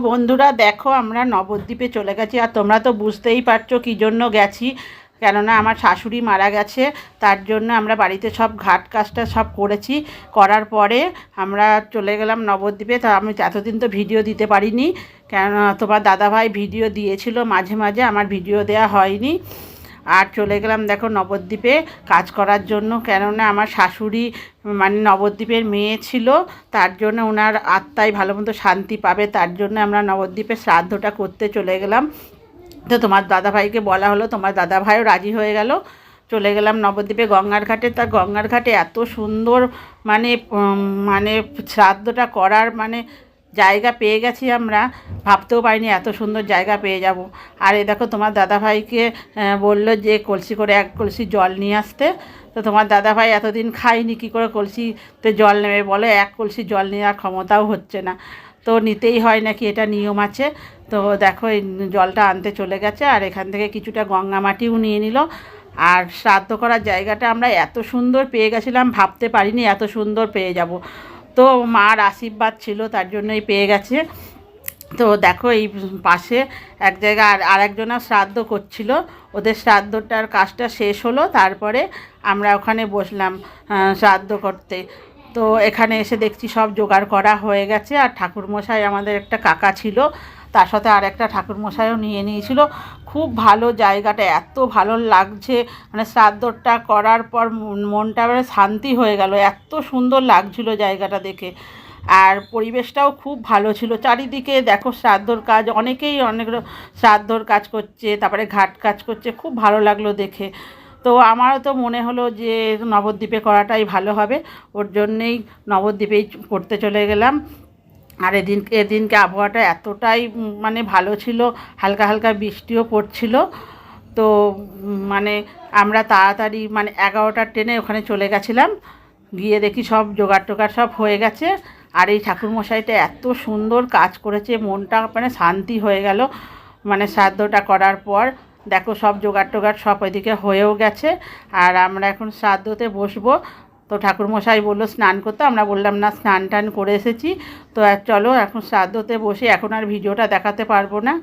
বন্ধুরা, দেখো আমরা নবদ্বীপে চলে গেছি আর তোমরা তো বুঝতেই পারছ কী জন্য গেছি। কেননা আমার শাশুড়ি মারা গেছে, তার জন্য আমরা বাড়িতে সব ঘাট কাজটা সব করেছি। করার পরে আমরা চলে গেলাম নবদ্বীপে। তা আমি এতদিন তো ভিডিও দিতে পারিনি। কেননা তোমার দাদাভাই ভিডিও দিয়েছিল, মাঝে মাঝে আমার ভিডিও দেয়া হয়নি। আর চলে গেলাম দেখো নবদ্বীপে কাজ করার জন্য। কেননা আমার শাশুড়ি মানে নবদ্বীপের মেয়ে ছিল, তার জন্য ওনার আত্মায় ভালো মতো শান্তি পাবে, তার জন্য আমরা নবদ্বীপে শ্রাদ্ধটা করতে চলে গেলাম। তো তোমার দাদাভাইকে বলা হলো, তোমার দাদাভাইও রাজি হয়ে গেল। চলে গেলাম নবদ্বীপে গঙ্গার ঘাটে। তার গঙ্গার ঘাটে এত সুন্দর মানে মানে শ্রাদ্ধটা করার মানে জায়গা পেয়ে গেছি আমরা। ভাবতেও পারিনি এত সুন্দর জায়গা পেয়ে যাব। আর এ দেখো তোমার দাদাভাইকে বলল যে কলসি করে এক কলসি জল নিয়ে আসতে। তো তোমার দাদাভাই এতদিন খায়নি, কী করে কলসিতে জল নেবে বলে? এক কলসি জল নেওয়ার ক্ষমতাও হচ্ছে না। তো নিতেই হয় নাকি, এটা নিয়ম আছে। তো দেখো এই জলটা আনতে চলে গেছে আর এখান থেকে কিছুটা গঙ্গা মাটিও নিয়ে নিল। আর শ্রাদ্ধ করার জায়গাটা আমরা এত সুন্দর পেয়ে গেছিলাম, ভাবতে পারিনি এত সুন্দর পেয়ে যাব। তো মার আশীর্বাদ ছিল, তার জন্যই পেয়ে গেছে। তো দেখো এই পাশে এক জায়গায় আর আরেকজনা শ্রাদ্ধ করছিল। ওদের শ্রাদ্ধটার কাজটা শেষ হলো, তারপরে আমরা ওখানে বসলাম শ্রাদ্ধ করতে। তো এখানে এসে দেখছি সব জোগাড় করা হয়ে গেছে, আর ঠাকুরমশাই আমাদের একটা কাকা ছিল। তার সাথে আর একটা ঠাকুরমশাইও নিয়ে নিয়েছিল। খুব ভালো জায়গাটা, এত ভালো লাগছে। মানে শ্রাদ্ধটা করার পর মন- মনটা মানে শান্তি হয়ে গেল। এত সুন্দর লাগছিল জায়গাটা দেখে। আর পরিবেশটাও খুব ভালো ছিল। চারিদিকে দেখো শ্রাদ্ধর কাজ, অনেকেই অনেক শ্রাদ্ধর কাজ করছে, তারপরে ঘাট কাজ করছে, খুব ভালো লাগল দেখে। তো আমারও তো মনে হলো যে নবদ্বীপে করাটাই ভালো হবে। ওর জন্যেই নবদ্বীপেই করতে চলে গেলাম। আর এদিন, এদিনকে আবহাওয়াটা এতটাই মানে ভালো ছিল, হালকা হালকা বৃষ্টিও পড়ছিল। তো মানে আমরা তাড়াতাড়ি মানে এগারোটার ট্রেনে ওখানে চলে গেছিলাম। গিয়ে দেখি সব জোগাড় টোগাড় সব হয়ে গেছে। আর এই ঠাকুরমশাইটা এত সুন্দর কাজ করেছে, মনটা মানে শান্তি হয়ে গেল। মানে শ্রাদ্ধটা করার পর দেখো সব জোগাড় টোগাড় সব ওইদিকে হয়েও গেছে। আর আমরা এখন শ্রাদ্ধতে বসবো। তো ঠাকুরমশাই বলল, স্নান করতে? আমরা বললাম, না স্নান টান করে এসেছি। তো চলো, এখন শ্রাদ্ধতে বসে এখন আর ভিডিওটা দেখাতে পারব না।